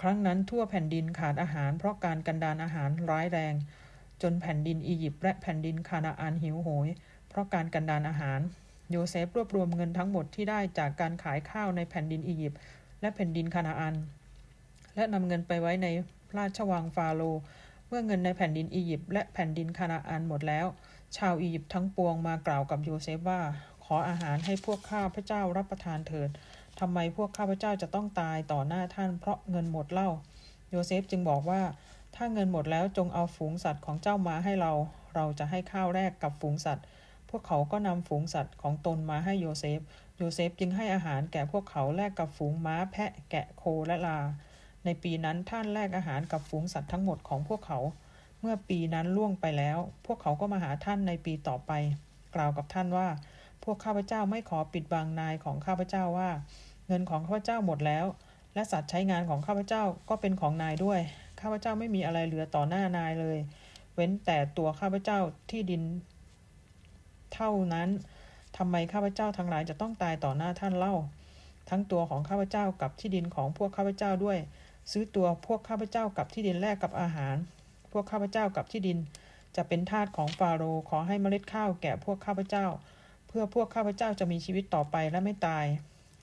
ครั้งนั้นทั่วแผ่นดินขาดอาหาร เพราะการกันดานอาหารร้ายแรง จนแผ่นดินอียิปต์และแผ่นดินคานาอันหิวโหย เพราะการกันดานอาหาร โยเซฟรวบรวมเงินทั้งหมดที่ได้จากการขายข้าวในแผ่นดินอียิปต์และแผ่นดินคานาอัน และนำเงินไปไว้ในราชวังฟาโรห์เมื่อเงินในแผ่นดินอียิปต์และแผ่นดินคานาอันหมดแล้ว ชาวอียิปต์ทั้งปวงมากล่าวกับโยเซฟว่า ขออาหารให้พวกข้าพระเจ้ารับประทานเถิด ทำไมพวกข้าพเจ้าจะต้องตายต่อหน้าท่านเพราะเงินหมดเล่า โยเซฟจึงบอกว่า ถ้าเงินหมดแล้วจงเอาฝูงสัตว์ของเจ้ามาให้เรา เราจะให้ข้าวแรกกับฝูงสัตว์ พวกเขาก็นำฝูงสัตว์ของตนมาให้โยเซฟ โยเซฟจึงให้อาหารแก่พวกเขาแลกกับฝูงม้าแพะแกะโคและลา ในปีนั้นท่านแลกอาหารกับฝูงสัตว์ทั้งหมดของพวกเขา เมื่อปีนั้นล่วงไปแล้ว พวกเขาก็มาหาท่านในปีต่อไป กล่าวกับท่านว่า พวกข้าพเจ้าไม่ขอปิดบังนายของข้าพเจ้าว่า เงินของข้าพเจ้าหมดแล้ว และสัตว์ใช้งานของข้าพเจ้าก็เป็นของนายด้วย ข้าพเจ้าไม่มีอะไรเหลือต่อหน้านายเลย เว้นแต่ตัวข้าพเจ้าที่ดิน เท่านั้นทำไมข้าพเจ้าทั้งหลายจะต้องตายต่อหน้าท่านเล่า ทั้งตัวของข้าพเจ้ากับที่ดินของพวกข้าพเจ้าด้วย ซื้อตัวพวกข้าพเจ้ากับที่ดินแลกกับอาหาร พวกข้าพเจ้ากับที่ดิน จะเป็นทาสของฟาโรห์ขอให้เมล็ดข้าวแก่พวกข้าพเจ้า เพื่อพวกข้าพเจ้าจะมีชีวิตต่อไปและไม่ตาย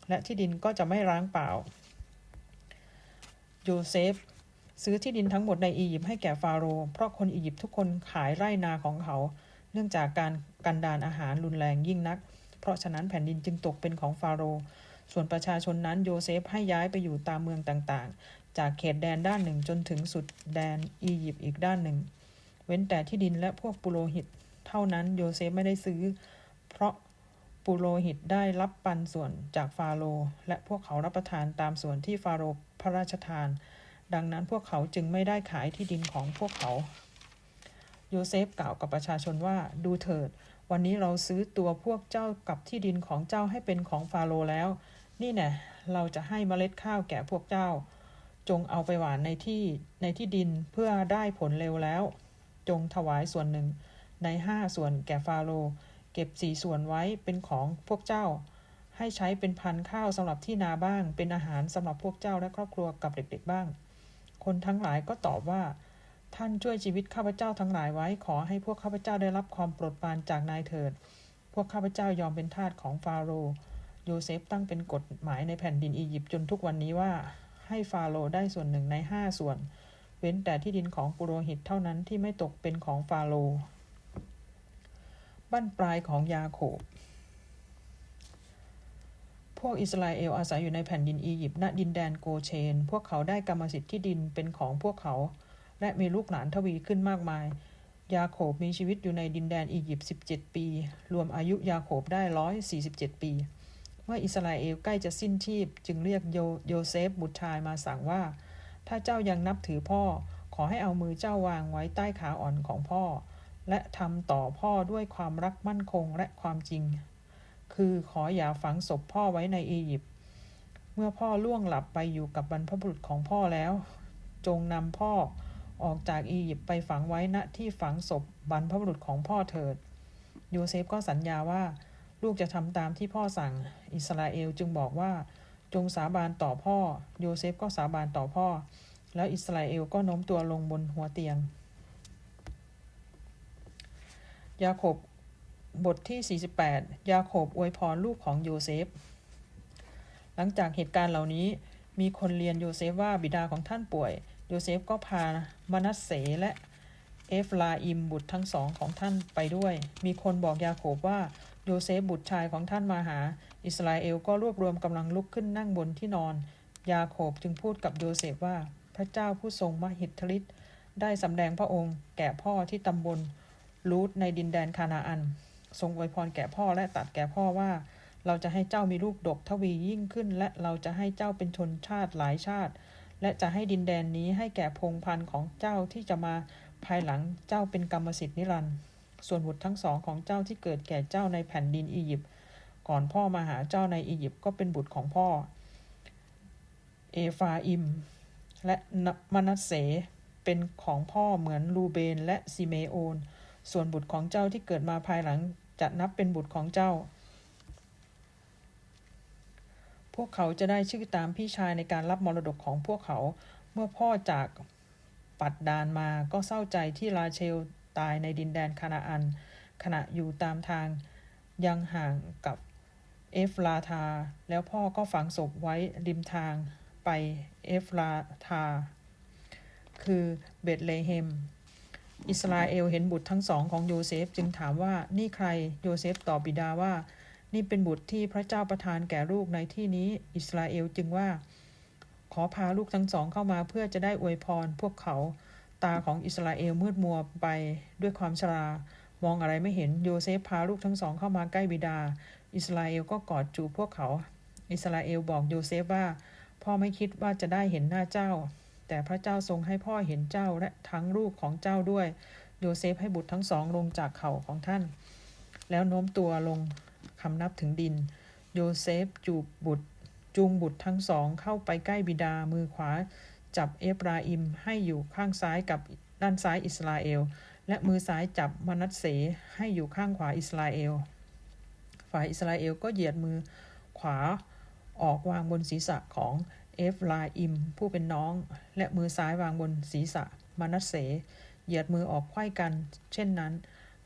และที่ดินก็จะไม่ร้างเปล่า โยเซฟ ซื้อที่ดินทั้งหมดในอียิปต์ให้แก่ฟาโรห์เพราะคนอียิปต์ทุกคนขายไร่นาของเขา เนื่องจากการกันดานอาหารรุนแรงยิ่งนัก เพราะฉะนั้นแผ่นดินจึงตกเป็นของฟาโรห์ส่วนประชาชนนั้นโยเซฟให้ย้ายไปอยู่ตามเมืองต่างๆ จากเขตแดนด้านหนึ่งจนถึงสุดแดนอียิปต์อีกด้านหนึ่ง เว้นแต่ที่ดินและพวกปุโรหิต เท่านั้นโยเซฟไม่ได้ซื้อ เพราะ ปุโรหิตได้รับปันส่วนจากฟาโรห์และพวกเขารับประทานตามส่วนที่ฟาโรห์พระราชทาน ดังนั้นพวกเขาจึงไม่ได้ขายที่ดินของพวกเขา โยเซฟกล่าวกับประชาชนว่าดูเถิด วันนี้เราซื้อตัวพวกเจ้ากับที่ดินของเจ้าให้เป็นของฟาโรห์แล้ว นี่แน่เราจะให้เมล็ดข้าวแก่พวกเจ้า จงเอาไปหว่านในที่ในที่ดินเพื่อได้ผลเร็วแล้ว จงถวายส่วนหนึ่งในห้าส่วนแก่ฟาโรห์ เก็บสี่ส่วนไว้เป็นของพวกเจ้า ให้ใช้เป็นพันธุ์ข้าวสำหรับที่นาบ้าง เป็นอาหารสำหรับพวกเจ้าและครอบครัวกับเด็กๆบ้าง คนทั้งหลายก็ตอบว่า ท่านช่วยชีวิตข้าพเจ้าทั้งหลายไว้ขอให้พวกข้าพเจ้าได้รับความโปรดปรานจากนายเถิด พวกข้าพเจ้ายอมเป็นทาสของฟาโรห์โยเซฟตั้งเป็นกฎหมายในแผ่นดินอียิปต์จนทุกวันนี้ว่า ให้ฟาโรห์ได้ส่วนหนึ่งในห้าส่วน เว้นแต่ที่ดินของปุโรหิตเท่านั้นที่ไม่ตกเป็นของฟาโรห์ บ้นปลายของยาโคบ พวกอิสราเอลอาศัยอยู่ในแผ่นดินอียิปต์ ณ ดินแดนโกเชน พวกเขาได้กรรมสิทธิ์ที่ดินเป็นของพวกเขา และมีลูกหลานทวีขึ้นมากมาย ยาโคบมีชีวิตอยู่ในดินแดนอียิปต์17 ปี รวมอายุยาโคบได้147ปี เมื่ออิสราเอลใกล้จะสิ้นชีพ จึงเรียกโยโยเซฟบุตรชายมาสั่งว่า ถ้าเจ้ายังนับถือพ่อ ขอให้เอามือเจ้าวางไว้ใต้ขาอ่อนของพ่อ และทำต่อพ่อด้วยความรักมั่นคงและความจริง คือขออย่าฝังศพพ่อไว้ในอียิปต์ เมื่อพ่อล่วงหลับไปอยู่กับบรรพบุรุษของพ่อแล้ว จงนำพ่อออกจากอียิปต์ไปฝังไว้ณที่ฝังศพบรรพบุรุษของพ่อเถิด โยเซฟก็สัญญาว่าลูกจะทำตามที่พ่อสั่ง อิสราเอลจึงบอกว่า จงสาบานต่อพ่อ โยเซฟก็สาบานต่อพ่อ แล้วอิสราเอลก็โน้มตัวลงบนหัวเตียง ยาโคบบทที่ 48 ยาโคบอวยพรลูกของโยเซฟ หลังจากเหตุการณ์เหล่านี้มีคนเรียนโยเซฟว่าบิดาของท่านป่วย โยเซฟก็พามานัสเสและเอฟลาอิมบุตรทั้งสองของท่านไปด้วย มีคนบอกยาโคบว่าโยเซฟบุตรชายของท่านมาหา อิสราเอลก็รวบรวมกำลังลุกขึ้นนั่งบนที่นอน ยาโคบจึงพูดกับโยเซฟว่า พระเจ้าผู้ทรงมหิทธิฤทธิ์ได้สำแดงพระองค์ แก่พ่อที่ตำบล ลูดในดินแดนคานาอัน ทรงอวยพรแก่พ่อและตัดแก่พ่อว่า เราจะให้เจ้ามีลูกดกทวียิ่งขึ้น และเราจะให้เจ้าเป็นชนชาติหลายชาติ และจะให้ดินแดนนี้ให้แก่พงพันธุ์ของเจ้าที่จะมาภายหลังเจ้าเป็นกรรมสิทธิ์นิรันดร์ส่วนบุตรทั้งสองของเจ้าที่เกิดแก่เจ้าในแผ่นดินอียิปต์ก่อนพ่อมาหาเจ้าในอียิปต์ก็เป็นบุตรของพ่อ เอฟาอิม และมานัสเสเป็นของพ่อเหมือนลูเบนและซิเมโอน ส่วนบุตรของเจ้าที่เกิดมาภายหลังจะนับเป็นบุตรของเจ้า พวกเขาจะได้ชื่อตามพี่ชายในการรับมรดกของพวกเขา เมื่อพ่อจากปัดดานมาก็เศร้าใจที่ราเชลตายในดินแดนคานาอัน ขณะอยู่ตามทางยังห่างกับเอฟลาธาแล้วพ่อก็ฝังศพไว้ริมทางไปเอฟลาธาคือเบตเลเฮม อิสราเอลเห็นบุตรทั้งสองของโยเซฟจึงถามว่านี่ใครโยเซฟตอบบิดาว่า นี่เป็นบุตรที่พระเจ้าประทานแก่ลูกในที่นี้ อิสราเอลจึงว่า ขอพาลูกทั้งสองเข้ามาเพื่อจะได้อวยพรพวกเขาตาของอิสราเอลมืดมัวไปด้วยความชรามองอะไรไม่เห็นโยเซฟพาลูกทั้งสองเข้ามาใกล้บิดา อิสราเอลก็กอดจูบพวกเขา อิสราเอลบอกโยเซฟว่าพ่อไม่คิดว่าจะได้เห็นหน้าเจ้า แต่พระเจ้าทรงให้พ่อเห็นเจ้าและทั้งลูกของเจ้าด้วย โยเซฟให้บุตรทั้งสองลงจากเข่าของท่าน แล้วโน้มตัวลงคำนับถึงดิน โยเซฟจูบบุตร จูงบุตรทั้งสองเข้าไปใกล้บิดามือขวา จับเอฟราอิมให้อยู่ข้างซ้ายกับด้านซ้ายอิสราเอล และมือซ้ายจับมนัสเสให้อยู่ข้างขวาอิสราเอล ฝ่ายอิสราเอลก็เหยียดมือขวาออกวางบนศีรษะของ เอฟราอิม ผู้เป็นน้อง และมือซ้ายวางบนศีรษะ มนัสเส เหยียดมือออกไขว้กัน เช่นนั้น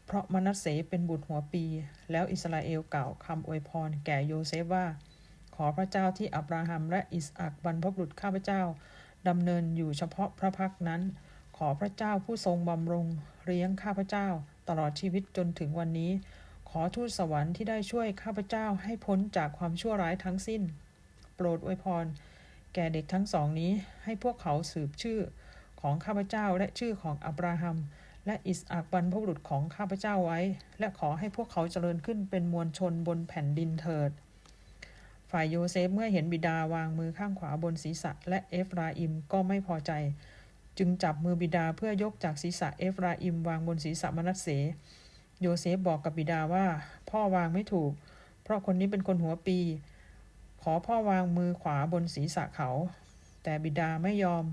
เพราะมนัสเสเป็นบุตรหัวปี แล้วอิสราเอลกล่าวคำอวยพรแก่โยเซฟว่า ขอพระเจ้าที่อับราฮัมและอิสอักบรรพบุรุษข้าพเจ้าดำเนินอยู่เฉพาะพระพักนั้น ขอพระเจ้าผู้ทรงบำรุงเลี้ยงข้าพเจ้า ตลอดชีวิตจนถึงวันนี้ ขอทูตสวรรค์ที่ได้ช่วยข้าพเจ้าให้พ้นจากความชั่วร้ายทั้งสิ้น โปรดอวยพร แก่เด็กทั้งสองนี้ให้พวกเขาสืบชื่อของข้าพเจ้าและชื่อของอับราฮัม และอิสอักบรรพบุรุษของข้าพเจ้าไว้ และขอให้พวกเขาเจริญขึ้นเป็นมวลชนบนแผ่นดินเถิด ฝ่ายโยเซฟเมื่อเห็นบิดาวางมือข้างขวาบนศีรษะ และเอฟราอิมก็ไม่พอใจ จึงจับมือบิดาเพื่อยกจากศีรษะเอฟราอิมวางบนศีรษะมนัสเส โยเซฟบอกกับบิดาว่า พ่อวางไม่ถูก เพราะคนนี้เป็นคนหัวปี ขอพ่อวางมือขวาบนศีรษะเขา แต่บิดาไม่ยอม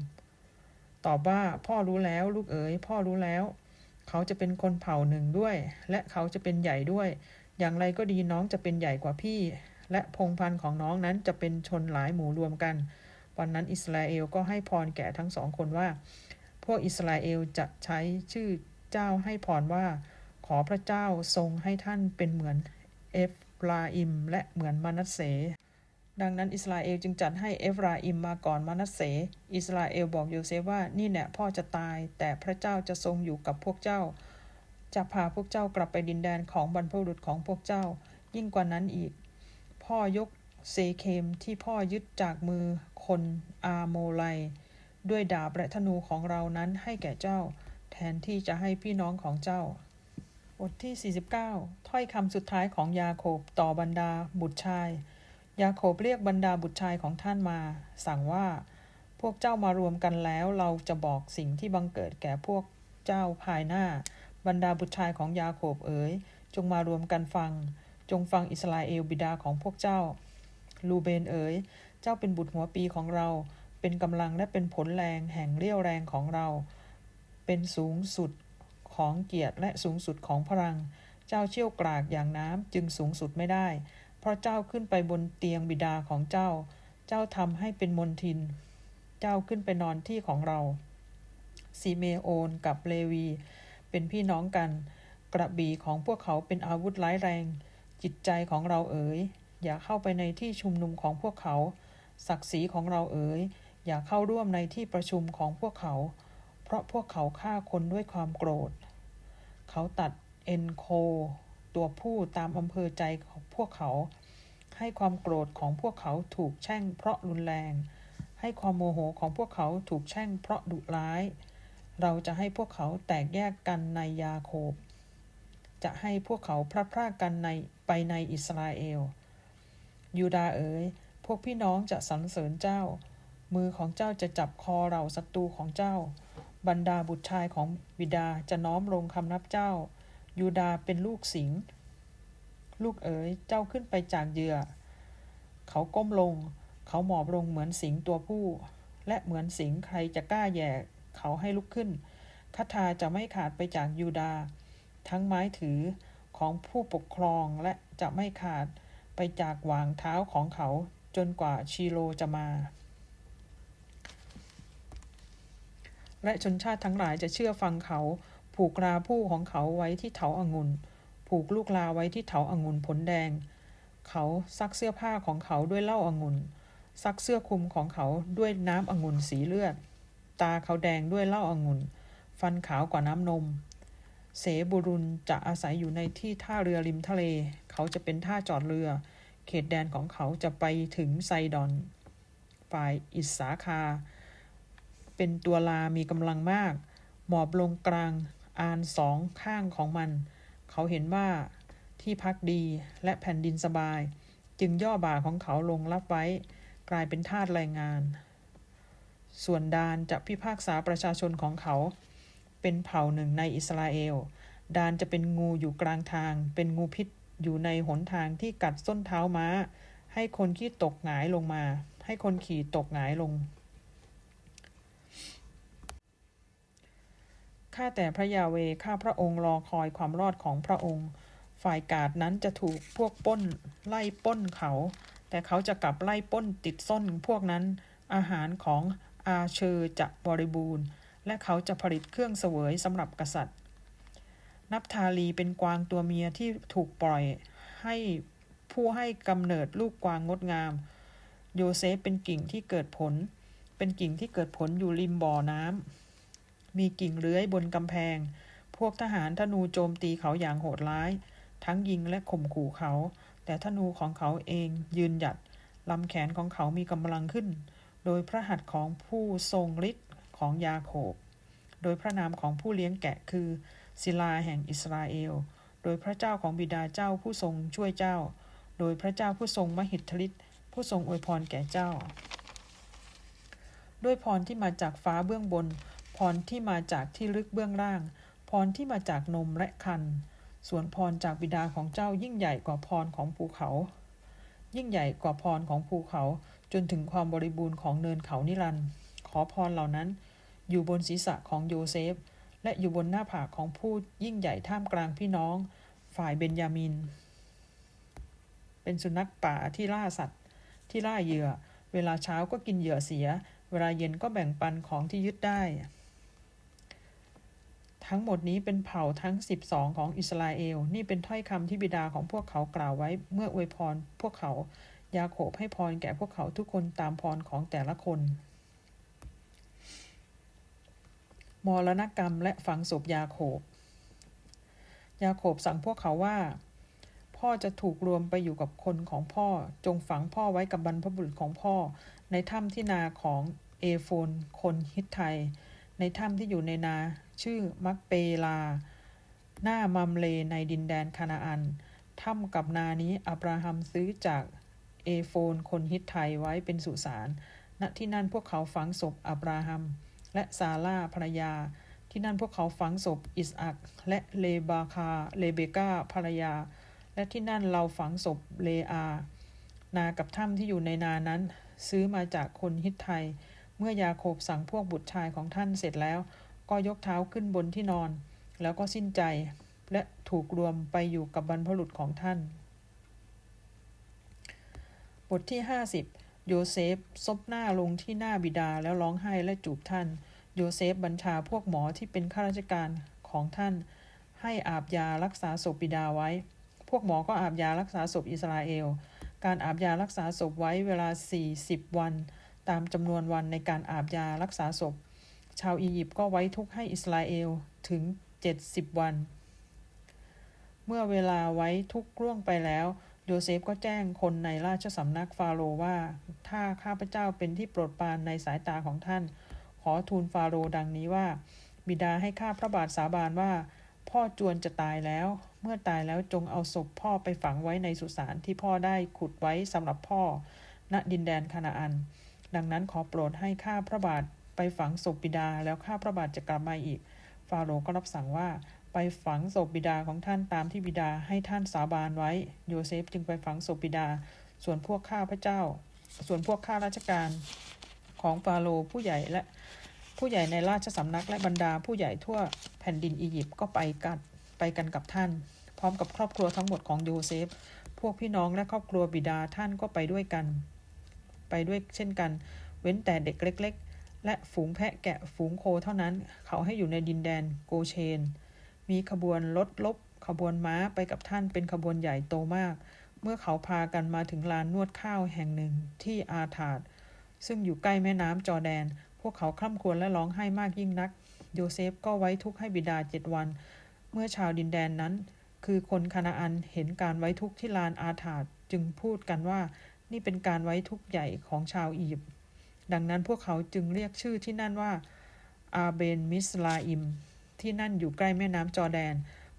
ตอบว่าพ่อรู้แล้วลูกเอ๋ยพ่อรู้แล้ว เขาจะเป็นคนเผ่าหนึ่งด้วย และเขาจะเป็นใหญ่ด้วย อย่างไรก็ดีน้องจะเป็นใหญ่กว่าพี่ และพงพันธุ์ของน้องนั้นจะเป็นชนหลายหมู่รวมกัน วันนั้นอิสราเอลก็ให้พรแก่ทั้งสองคนว่า พวกอิสราเอลจะใช้ชื่อเจ้าให้พรว่า ขอพระเจ้าทรงให้ท่านเป็นเหมือนเอฟราอิม และเหมือนมานัสเส ดังนั้นอิสราเอลจึงจัดให้เอฟราอิมมาก่อนมานัสเส อิสราเอลบอกโยเซฟว่านี่แน่พ่อจะตาย แต่พระเจ้าจะทรงอยู่กับพวกเจ้า จะพาพวกเจ้ากลับไปดินแดนของบรรพบุรุษของพวกเจ้า ยิ่งกว่านั้นอีก พ่อยกเซเคมที่พ่อยึดจากมือคนอาโมไล ด้วยดาบและธนูของเรานั้นให้แก่เจ้า แทนที่จะให้พี่น้องของเจ้าบทที่ 49 ถ้อยคำสุดท้ายของยาโคบต่อบรรดาบุตรชาย ยาโคบเรียกบรรดาบุตรชายของท่านมา สั่งว่า พวกเจ้ามารวมกันแล้ว เราจะบอกสิ่งที่บังเกิดแก่พวกเจ้าภายหน้า บรรดาบุตรชายของยาโคบเอ๋ย จงมารวมกันฟัง จงฟังอิสราเอลบิดาของพวกเจ้า ลูเบนเอ๋ย เจ้าเป็นบุตรหัวปีของเรา เป็นกำลังและเป็นผลแรงแห่งเรี่ยวแรงของเรา เป็นสูงสุดของเกียรติและสูงสุดของพลัง เจ้าเชี่ยวกรากอย่างน้ำจึงสูงสุดไม่ได้ ราะเจ้าขึ้นไปบนเตียงบิดาของเจ้า เจ้าทำให้เป็นมนทิน เจ้าขึ้นไปนอนที่ของเราซีเมโอนกับเลวี เป็นพี่น้องกัน กระบี่ของพวกเขาเป็นอาวุธร้ายแรง จิตใจของเราเอ๋ย อย่าเข้าไปในที่ชุมนุมของพวกเขา ศักดิ์ศรีของเราเอ๋ย อย่าเข้าร่วมในที่ประชุมของพวกเขา เพราะพวกเขาฆ่าคนด้วยความโกรธ เขาตัดเอ็นโค ตัวผู้ตามอำเภอใจของพวกเขา ให้ความโกรธของพวกเขาถูกแช่งเพราะรุนแรง ให้ความโมโหของพวกเขาถูกแช่งเพราะดุร้าย เราจะให้พวกเขาแตกแยกกันในยาโคบ จะให้พวกเขาพลัดพรากกันในไปในอิสราเอล ยูดาเอ๋ย พวกพี่น้องจะสรรเสริญเจ้า มือของเจ้าจะจับคอเราศัตรูของเจ้า บรรดาบุตรชายของบิดาจะน้อมลงคำนับเจ้า ยูดาเป็นลูกสิง ลูกเอ๋ย เจ้าขึ้นไปจากเหยื่อ เขาก้มลง เขาหมอบลงเหมือนสิงตัวผู้ และเหมือนสิงใครจะกล้าแย่เขาให้ลุกขึ้นคาถาจะไม่ขาดไปจากยูดา ทั้งไม้ถือของผู้ปกครองและจะไม่ขาดไปจากวางเท้าของเขาจนกว่าชีโลจะมา และชนชาติทั้งหลายจะเชื่อฟังเขา ผูกราผู้ของเขาไว้ที่เถาอางุ่นผูกลูกลาไว้ที่เถาอางุ่นผลแดง เขาซักเสื้อผ้าของเขาด้วยเหล้าอางุ่นซักเสื้อคลุมของเขาด้วยน้ำองุ่นสีเลือด ตาเขาแดงด้วยเหล้าอางุ่น ฟันขาวกว่าน้ำนม เสบุรุนจะอาศัยอยู่ในที่ท่าเรือริมทะเล เขาจะเป็นท่าจอดเรือ เขตแดนของเขาจะไปถึงไซดอน ฝ่ายอิสาคา เป็นตัวลามีกำลังมาก หมอบลงกลาง อานสองข้างของมัน เขาเห็นว่าที่พักดีและแผ่นดินสบาย จึงย่อบ่าของเขาลงรับไว้ กลายเป็นทาสแรงงาน ส่วนดานจะพิพากษาประชาชนของเขา เป็นเผ่าหนึ่งในอิสราเอล ดานจะเป็นงูอยู่กลางทาง เป็นงูพิษอยู่ในหนทางที่กัดส้นเท้าม้า ให้คนขี่ตกหงายลงมา ให้คนขี่ตกหงายลง ข้าแต่พระยาเวข้าพระองค์รอคอยความรอดของพระองค์ ฝ่ายกาดนั้นจะถูกพวกป้น ไล่ป้นเขา แต่เขาจะกลับไล่ป้นติดส้นพวกนั้น อาหารของอาเชอร์จะบริบูรณ์ และเขาจะผลิตเครื่องเสวยสำหรับกษัตริย์ นับทาลีเป็นกวางตัวเมียที่ถูกปล่อยให้ผู้ให้กำเนิดลูกกวางงดงาม โยเซฟเป็นกิ่งที่เกิดผล เป็นกิ่งที่เกิดผลอยู่ริมบ่อน้ำ มีกิ่งเลื้อยบนกำแพง พวกทหารธนูโจมตีเขาอย่างโหดร้าย ทั้งยิงและข่มขู่เขา แต่ธนูของเขาเองยืนหยัดลำแขนของเขามีกำลังขึ้น โดยพระหัตถ์ของผู้ทรงฤทธิ์ของยาโคบ โดยพระนามของผู้เลี้ยงแกะคือศิลาแห่งอิสราเอล โดยพระเจ้าของบิดาเจ้าผู้ทรงช่วยเจ้า โดยพระเจ้าผู้ทรงมหิทธิฤทธิ์ผู้ทรงอวยพรแก่เจ้า ด้วยพรที่มาจากฟ้าเบื้องบน พรที่มาจากที่ลึกเบื้องล่าง พรที่มาจากนมและคัน ส่วนพรจากบิดาของเจ้ายิ่งใหญ่กว่าพรของภูเขา ยิ่งใหญ่กว่าพรของภูเขา จนถึงความบริบูรณ์ของเนินเขานิรันดร์ขอพรเหล่านั้น อยู่บนศีรษะของโยเซฟ และอยู่บนหน้าผากของผู้ยิ่งใหญ่ท่ามกลางพี่น้อง ฝ่ายเบนยามิน เป็นสุนัขป่าที่ล่าสัตว์ ที่ล่าเหยื่อ เวลาเช้าก็กินเหยื่อเสีย เวลาเย็นก็แบ่งปันของที่ยึดได้ ทั้งหมดนี้เป็นเผ่าทั้ง 12 ของอิสราเอล นี่เป็นถ้อยคำที่บิดาของพวกเขากล่าวไว้เมื่ออวยพร พวกเขายาโคบให้พรแก่พวกเขาทุกคนตามพรของแต่ละคน มรณกรรมและฝังศพยาโคบ ยาโคบสั่งพวกเขาว่า พ่อจะถูกรวมไปอยู่กับคนของพ่อ จงฝังพ่อไว้กับบรรพบุรุษของพ่อ ในถ้ำที่นาของเอโฟนคนฮิตไทย ในถ้ำที่อยู่ในนา ชื่อมักเปลา หน้ามัมเลในดินแดนคานาอัน ถ้ำกับนานี้อับราฮัมซื้อจากเอโฟนคนฮิตไทยไว้เป็นสุสาน ณ ที่นั่นพวกเขาฝังศพอับราฮัม และซาร่าภรรยา ที่นั่นพวกเขาฝังศพอิสอักและเลบาคา เลเบกาภรรยา และที่นั่นเราฝังศพเลอา นากับถ้ำที่อยู่ในนานั้น ซื้อมาจากคนฮิตไทย เมื่อยาโคบสั่งพวกบุตรชายของท่านเสร็จแล้ว ก็ยกเท้าขึ้นบนที่นอน แล้วก็สิ้นใจ และถูกรวมไปอยู่กับบรรพบุรุษของท่าน บทที่ 50 โยเซฟซบหน้าลงที่หน้าบิดาแล้วร้องไห้และจูบท่าน โยเซฟบัญชาพวกหมอที่เป็นข้าราชการของท่าน ให้อาบยารักษาศพบิดาไว้ พวกหมอก็อาบยารักษาศพอิสราเอล การอาบยารักษาศพไว้เวลา 40 วัน ตามจำนวนวันในการอาบยารักษาศพ ชาวอียิปต์ก็ไว้ทุกข์ให้อิสราเอลถึง 70 วัน เมื่อเวลาไว้ทุกข์ร่วงไปแล้วโยเซฟก็แจ้งคนในราชสำนักฟาโรห์ว่า ถ้าข้าพเจ้าเป็นที่โปรดปรานในสายตาของท่าน ขอทูลฟาโรห์ดังนี้ว่า บิดาให้ข้าพระบาทสาบานว่า พ่อจวนจะตายแล้ว เมื่อตายแล้วจงเอาศพพ่อไปฝังไว้ในสุสานที่พ่อได้ขุดไว้สำหรับพ่อ ณดินแดนคานาอัน ดังนั้นขอโปรดให้ข้าพระบาทไปฝังศพบิดาแล้วข้าพระบาทจะกลับมาอีก ฟาโรห์ก็รับสั่งว่าไปฝังศพบิดาของท่านตามที่บิดาให้ท่านสาบานไว้ โยเซฟจึงไปฝังศพบิดา ส่วนพวกข้าพระเจ้า ส่วนพวกข้าราชการของฟาโรห์ผู้ใหญ่และผู้ใหญ่ในราชสำนักและบรรดาผู้ใหญ่ทั่วแผ่นดินอียิปต์ก็ไปกันไปกันกับท่าน พร้อมกับครอบครัวทั้งหมดของโยเซฟ พวกพี่น้องและครอบครัวบิดาท่านก็ไปด้วยกัน ไปด้วยเช่นกัน เว้นแต่เด็กเล็ก ๆ และฝูงแพะแกะฝูงโคเท่านั้น เขาให้อยู่ในดินแดนโกเชน มีขบวนรถลบ ขบวนม้าไปกับท่านเป็นขบวนใหญ่โตมาก เมื่อเขาพากันมาถึงลานนวดข้าวแห่งหนึ่งที่อาถาดซึ่งอยู่ใกล้แม่น้ำจอแดน พวกเขาคร่ำครวญและร้องไห้มากยิ่งนัก โยเซฟก็ไว้ทุกข์ให้บิดาเจ็ดวัน เมื่อชาวดินแดนนั้น คือคนคานาอันเห็นการไว้ทุกข์ที่ลานอาถาดจึงพูดกันว่า นี่เป็นการไว้ทุกข์ใหญ่ของชาวอียิปต์ดังนั้นพวกเขาจึงเรียกชื่อที่นั่นว่าอาเบนมิสลาอิม ที่นั่นอยู่ใกล้แม่น้ำจอแดน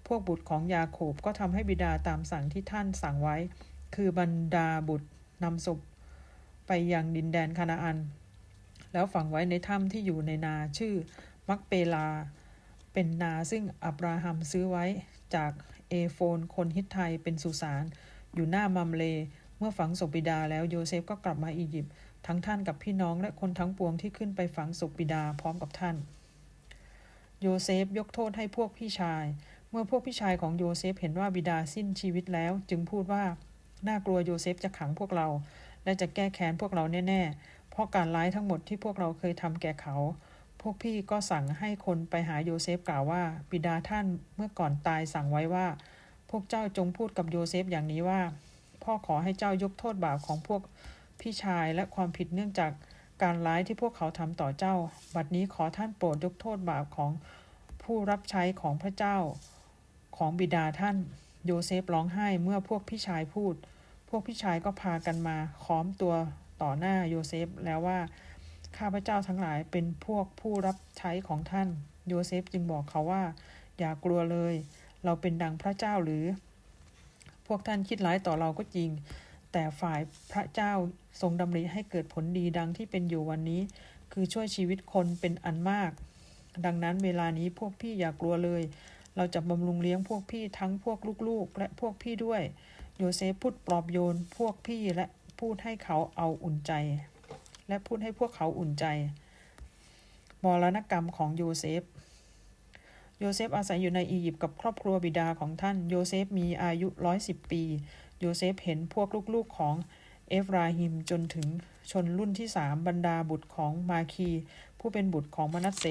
พวกบุตรของยาโคบก็ทำให้บิดาตามสั่งที่ท่านสั่งไว้ คือบรรดาบุตรนำศพไปยังดินแดนคานาอัน แล้วฝังไว้ในถ้ำที่อยู่ในนาชื่อมักเปลา เป็นนาซึ่งอับราฮัมซื้อไว้จากเอโฟนคนฮิตไทยเป็นสุสาน อยู่หน้ามัมเล เมื่อฝังศพบิดาแล้วโยเซฟก็กลับมาอียิปต์ทั้งท่านกับพี่น้องและคนทั้งปวงที่ขึ้นไปฝังศพบิดาพร้อมกับท่าน โยเซฟยกโทษให้พวกพี่ชาย เมื่อพวกพี่ชายของโยเซฟเห็นว่าบิดาสิ้นชีวิตแล้ว จึงพูดว่า น่ากลัวโยเซฟจะขังพวกเรา และจะแก้แค้นพวกเราแน่ๆ เพราะการร้ายทั้งหมดที่พวกเราเคยทำแก่เขา พวกพี่ก็สั่งให้คนไปหาโยเซฟกล่าวว่า บิดาท่านเมื่อก่อนตายสั่งไว้ว่า พวกเจ้าจงพูดกับโยเซฟอย่างนี้ว่า พ่อขอให้เจ้ายกโทษบาปของพวกพี่ชายและความผิดเนื่องจากการร้ายที่พวกเขาทำต่อเจ้า บัดนี้ขอท่านโปรดยกโทษบาปของผู้รับใช้ของพระเจ้าของบิดาท่าน โยเซฟร้องไห้เมื่อพวกพี่ชายพูด พวกพี่ชายก็พากันมาค้อมตัวต่อหน้าโยเซฟแล้วว่า ข้าพระเจ้าทั้งหลายเป็นพวกผู้รับใช้ของท่าน โยเซฟจึงบอกเขาว่า อย่ากลัวเลย เราเป็นดังพระเจ้าหรือ พวกท่านคิดร้ายต่อเราก็จริง แต่ฝ่ายพระเจ้าทรงดำริให้เกิดผลดีดังที่เป็นอยู่วันนี้ คือช่วยชีวิตคนเป็นอันมาก ดังนั้นเวลานี้พวกพี่อย่ากลัวเลย เราจะบำรุงเลี้ยงพวกพี่ทั้งพวกลูกๆ และพวกพี่ด้วย โยเซฟพูดปลอบโยนพวกพี่และพูดให้เขาเอาอุ่นใจ และพูดให้พวกเขาอุ่นใจมรณกรรมของโยเซฟ โยเซฟอาศัยอยู่ในอียิปต์กับครอบครัวบิดาของท่าน โยเซฟมีอายุร้อยสิบปี โยเซฟเห็นพวกลูกๆของเอฟราฮิมจนถึงชนรุ่นที่สามบรรดาบุตรของมาคี ผู้เป็นบุตรของมนัสเส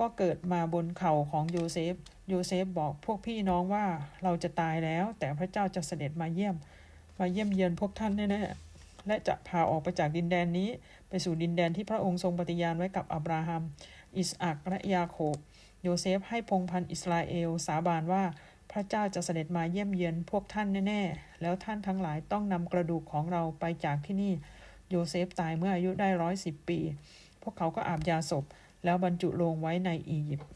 ก็เกิดมาบนเข่าของโยเซฟ โยเซฟบอกพวกพี่น้องว่าเราจะตายแล้ว แต่พระเจ้าจะเสด็จมาเยี่ยม มาเยี่ยมเยียนพวกท่านแน่ๆและจะพาออกไปจากดินแดนนี้ ไปสู่ดินแดนที่พระองค์ทรงปฏิญาณไว้กับอับราฮัม อิสอักและยาโคบ โยเซฟให้พงพันอิสราเอลสาบานว่าพระเจ้าจะเสด็จมาเยี่ยมเยือนพวกท่านแน่ ๆ แล้วท่านทั้งหลายต้องนำกระดูกของเราไปจากที่นี่ โยเซฟตายเมื่ออายุได้ร้อยสิบปี พวกเขาก็อาบยาศพ แล้วบรรจุลงไว้ในอียิปต์